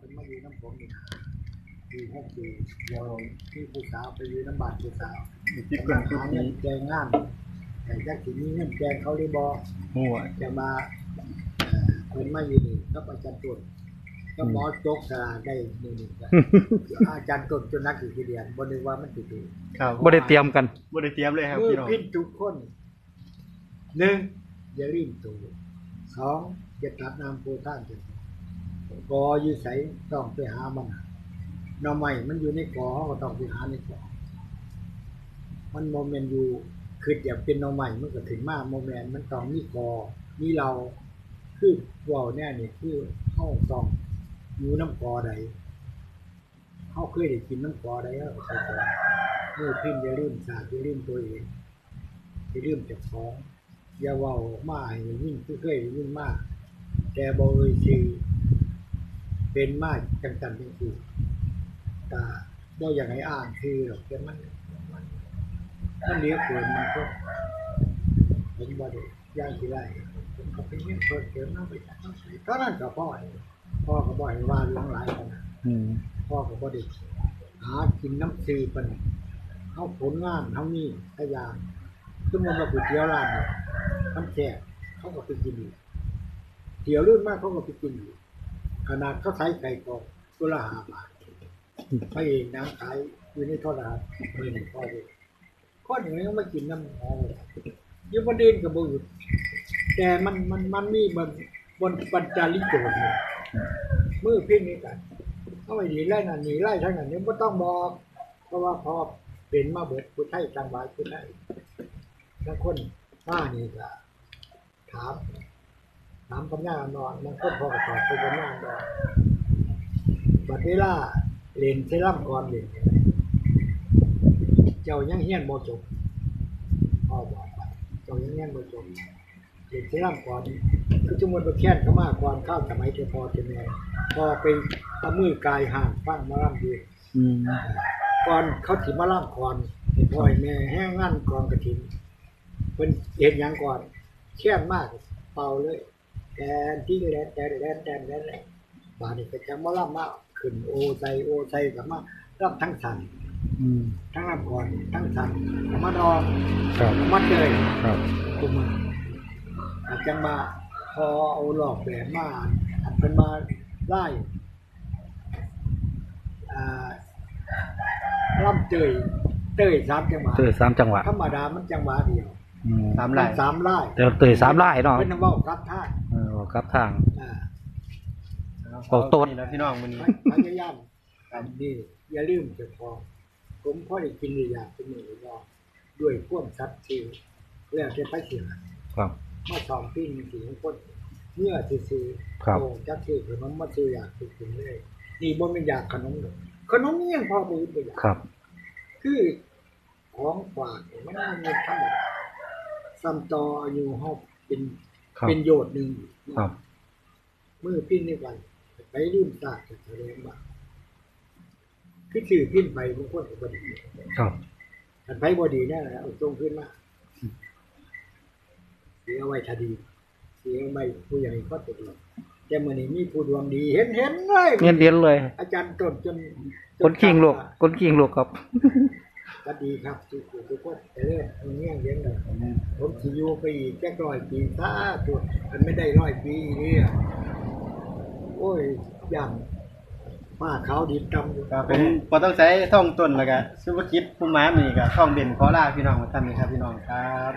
เป็นมาอยู่น้ำผมนี่ปีหกปีเดียวที่ผู้สาวไปอยู่น้ำบาดผู้สาวที่เกินทุกหาทีเงินแกงงานแต่จักสิมีเงินแกงเขาได้บ่หัวจะมาเอ่อคนมาอยู่นี่ก็อาจารย์ตุนก็หมอโจกสลาได้มือหนึ่งก็อาจารย์ตุนจนนักอยู่ที่เรียนบ่นึกว่ามันสิถูกครับบ่ได้เตรียมกันบ่ได้เตรียมเลยครับมือพี่น้องพินทุกคนหนึ่งอย่ารีบตัวสองอย่าตัดน้ำโพท่านเถอะ กออยู่ใสต้องไปหามันหน่อไม้มันอยู่ในกอเขาก็ต้องไปหาในกอมันโมเมนต์อยู่คืออยากเป็นหน่อไม้มันก็ถึงมากโมเมนต์มันต้องมีกอมีเราคือว่าแน่นี่ยคือเข้าต้องอยู่น้ำกอใดเขาเคยได้กินน้ำกอใดแล้วก็ใส่กอเมื่อพิมพ์อย่าลืมศาสตร์อย่มตัวเองอย่าลืมเจับของอย่าเว้ามาให้ยิ่งเคยยิ่งมากแต่บ่เอ่ยชื่อ เป็นมากจังจันจังคือตาบ่อยากให้อ่านคือหรอกแต่มันมันมันเลี้ยงเกินมันก็ผมบ่ได้ย่างที่ไรผมก็ไปเลี้ยงเพิ่มเติมน้ำไปจัดน้ำใส่เท่านั้นก็พ่อพ่อก็บ่ให้ว่าเรื่องหลายขนาดอืมพ่อก็บ่ได้หากินน้ำซีปานนั้นเฮาผลงานเฮานี่ขยานสมมุติว่าก๋วยเตี๋ยวร้านนี่มันแซ่บเขาก็ไปกินอยู่เตี๋ยวรุ่นมากเขาก็ไปกินอยู่ ขนาดเขาขายไก่กอบตัวละห้าบาทพระเอกนางขายอยู่ในโทรทัศน์มื้อนี้พ่อเด้คนอย่งนี้ก็มากินน้ำหอมยู่บ่เด่นก็บ่หยุดแต่มันมันมันมีบนบนปัญจาลิโกนเนี่ยมือเพ่งนี้กันเขาไม่หนีไล่นั่นหนีไล่ทั้งนั้นนี่ไม่ต้องบอก เพราะว่าพอเป็นมาเบิดผู้ไทยจังหวัดผู้ไทยบางคนป้านี่ก็ถาม ถามปัญญานอนบางคนพอกับตอบไปปัญญานอนบัดเวลาเล่นเซรั่มก่อนเล่นเจ้ายังเฮียนบ่จบพ่อบอกไปเจ้ายังเฮียนบ่จบเล่นเซรั่มก่อนคือจมวนไปแค้นเขามาก่อนข้าวสมัยเจ้าพอเจ้าแม่พอไปเอามือกายห่างฟังมาล่ำดีอืมก่อนเขาถิมาล่ำก่อนเห็นพ่อยแม่แห้งงั้นกองกระถินเพิ่นเห็นหยังก่อนแค้นมากเป่าเลย แต่ที่แลนแต่แลนแต่แลนแลนบาดนี้ก็จะมาล่ำมาขึ้นโอไซโอไซกับมาล่ำทั้งสันทั้งล่ำก่อนทั้งสันมาดองครับมาเจยครับคุมมาอาจจะมาพอเอาหลอกแบบมาอันเป็นมาไล่อ่าล่ำเจยเตยสามจังหวะเตยสามจังหวะธรรมดามันจังหวะเดียวสามลายสามไล่เตยสามไล่เนาะเป็นน้ำว่ากับท่า เออครับทาง อ่าออกโต๊ด นี่นะพี่น้องมื้อนี้พยายามอันนี้อย่าลืมเจะพองผมค่อยกินอยากเป็นมือรองด้วยพ่วงซัดทีแล้วจะไปเสียครับ มาสองปีมีสี่คนเมื่อซื้อครับ โอ้จักซื้อขนมมาซื้ออยากซื้อกินเลยนี่บ่แม่นอยากขนมหรอกขนมนี่ยังพอมือไปอยาก ครับ คือของฝากเนี่ยมันมันมีธรรมดาซ้ำต่ออายุเฮาเป็นครับ เป็นโยชน์หนึงครับมือพินนี่กันไปลืมตาจะแสดงว่าคือถือพินไปบางคนก็บ่ดีครับอันไปบ่ดีแน่เอาตรงขึ้นมาเสียเอาไว้คดีเสียเอาไว้ผู้ใหญ่ก็ตกลงแต่มื้อนี้มีผู้ดวงดีเห็นเห็นเลยเงียนเรียนเลย อาจารย์ต้นจนจคนขิงลูกคนขิงลูกครับ ก็ดีครับทุกคนทุกคนแต่เรื่องมันเงี้ยเลี้ยงเลยผมสิอยู่ไปอีกแค่ร้อยปีซะตัวมันไม่ได้ร้อยปีเนี่ยโอ้ยอย่างมาขาวดิบดำอยู่ครับผมบ่ต้องใช้ท่องต้นแล้วก็ซุปเปอร์คิดผู้ม้ามีก็ท่องเด่นขอลาพี่น้องมาท่านนี้ครับพี่น้องครับ